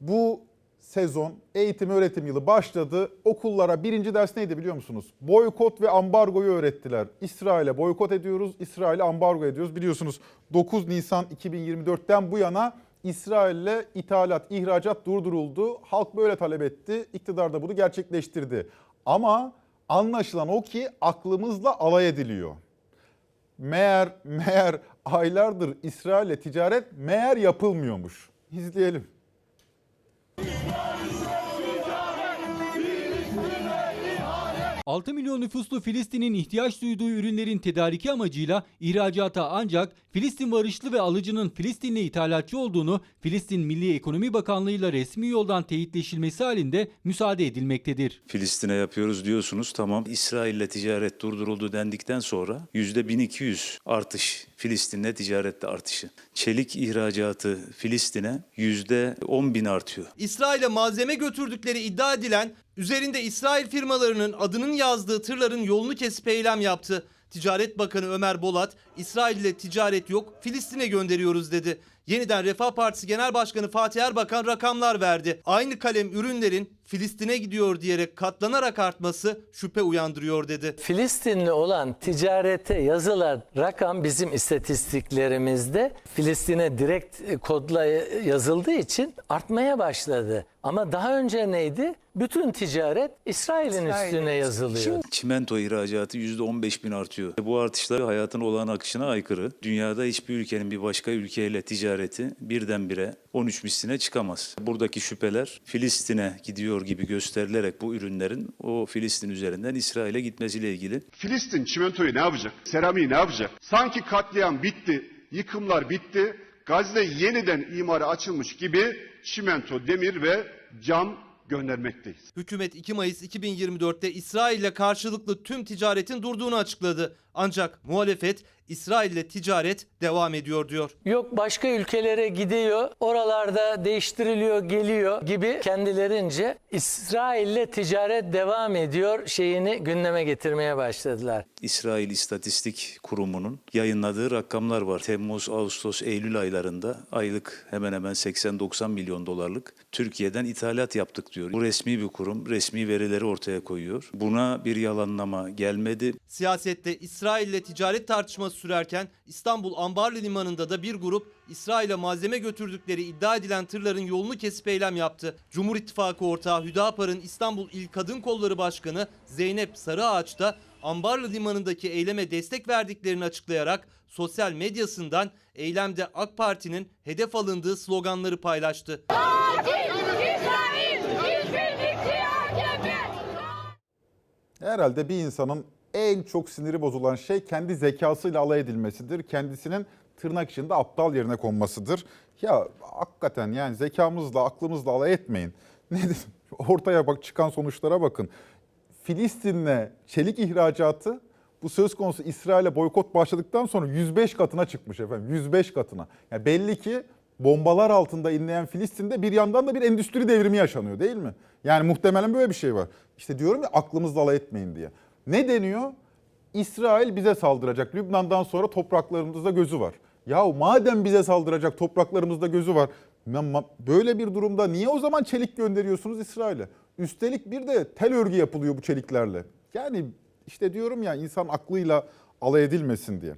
Bu sezon eğitim öğretim yılı başladı. Okullara birinci ders neydi biliyor musunuz? Boykot ve ambargoyu öğrettiler. İsrail'e boykot ediyoruz, İsrail'e ambargo ediyoruz. Biliyorsunuz 9 Nisan 2024'ten bu yana İsrail'le ithalat, ihracat durduruldu. Halk böyle talep etti. İktidar da bunu gerçekleştirdi. Ama anlaşılan o ki aklımızla alay ediliyor. Meğer meğer aylardır İsrail'le ticaret meğer yapılmıyormuş. İzleyelim. 6 milyon nüfuslu Filistin'in ihtiyaç duyduğu ürünlerin tedariki amacıyla ihracata ancak Filistin varışlı ve alıcının Filistinli ithalatçı olduğunu Filistin Milli Ekonomi Bakanlığı ile resmi yoldan teyitleşilmesi halinde müsaade edilmektedir. Filistin'e yapıyoruz diyorsunuz tamam. İsrail'le ticaret durduruldu dendikten sonra %1200 artış Filistin'le ticarette artışı. Çelik ihracatı Filistin'e %10 bin artıyor. İsrail'e malzeme götürdükleri iddia edilen, üzerinde İsrail firmalarının adının yazdığı tırların yolunu kesip eylem yaptı. Ticaret Bakanı Ömer Bolat, İsrail ile ticaret yok, Filistin'e gönderiyoruz dedi. Yeniden Refah Partisi Genel Başkanı Fatih Erbakan rakamlar verdi. Aynı kalem ürünlerin Filistin'e gidiyor diyerek katlanarak artması şüphe uyandırıyor dedi. Filistinli olan ticarete yazılan rakam bizim istatistiklerimizde Filistin'e direkt e, kodla yazıldığı için artmaya başladı. Ama daha önce neydi? Bütün ticaret İsrail'in üstüne yazılıyor. Çimento ihracatı %15 bin artıyor. Bu artışlar hayatın olağan akışına aykırı. Dünyada hiçbir ülkenin bir başka ülkeyle ticareti birdenbire 13 misline çıkamaz. Buradaki şüpheler Filistin'e gidiyor gibi gösterilerek bu ürünlerin o Filistin üzerinden İsrail'e gitmesiyle ilgili Filistin çimentoyu ne yapacak? Seramiği ne yapacak? Sanki katliam bitti, yıkımlar bitti. Gazze yeniden imara açılmış gibi çimento, demir ve cam göndermekteyiz. Hükümet 2 Mayıs 2024'te İsrail ile karşılıklı tüm ticaretin durduğunu açıkladı. Ancak muhalefet İsrail ile ticaret devam ediyor diyor. Yok başka ülkelere gidiyor, oralarda değiştiriliyor, geliyor gibi kendilerince İsrail'le ticaret devam ediyor şeyini gündeme getirmeye başladılar. İsrail İstatistik Kurumu'nun yayınladığı rakamlar var. Temmuz, Ağustos, Eylül aylarında aylık hemen hemen 80-90 milyon dolarlık Türkiye'den ithalat yaptık diyor. Bu resmi bir kurum, resmi verileri ortaya koyuyor. Buna bir yalanlama gelmedi. Siyasette İsrail ile ticaret tartışması sürerken İstanbul Ambarlı Limanı'nda da bir grup İsrail'e malzeme götürdükleri iddia edilen tırların yolunu kesip eylem yaptı. Cumhur İttifakı ortağı Hüdapar'ın İstanbul İl Kadın Kolları Başkanı Zeynep Sarıağaç da Ambarlı Limanı'ndaki eyleme destek verdiklerini açıklayarak sosyal medyasından eylemde AK Parti'nin hedef alındığı sloganları paylaştı. İsrail, işbirlikçi AKP. Herhalde bir insanın en çok siniri bozulan şey kendi zekasıyla alay edilmesidir. Kendisinin tırnak içinde aptal yerine konmasıdır. Ya hakikaten yani zekamızla, aklımızla alay etmeyin. Nedir? Ortaya bak çıkan sonuçlara bakın. Filistin'le çelik ihracatı bu söz konusu İsrail'e boykot başladıktan sonra 105 katına çıkmış efendim. 105 katına. Yani belli ki bombalar altında inleyen Filistin'de bir yandan da bir endüstri devrimi yaşanıyor değil mi? Yani muhtemelen böyle bir şey var. İşte diyorum ya aklımızla alay etmeyin diye. Ne deniyor? İsrail bize saldıracak. Lübnan'dan sonra topraklarımızda gözü var. Ya madem bize saldıracak topraklarımızda gözü var. Böyle bir durumda niye o zaman çelik gönderiyorsunuz İsrail'e? Üstelik bir de tel örgü yapılıyor bu çeliklerle. Yani işte diyorum ya insan aklıyla alay edilmesin diye.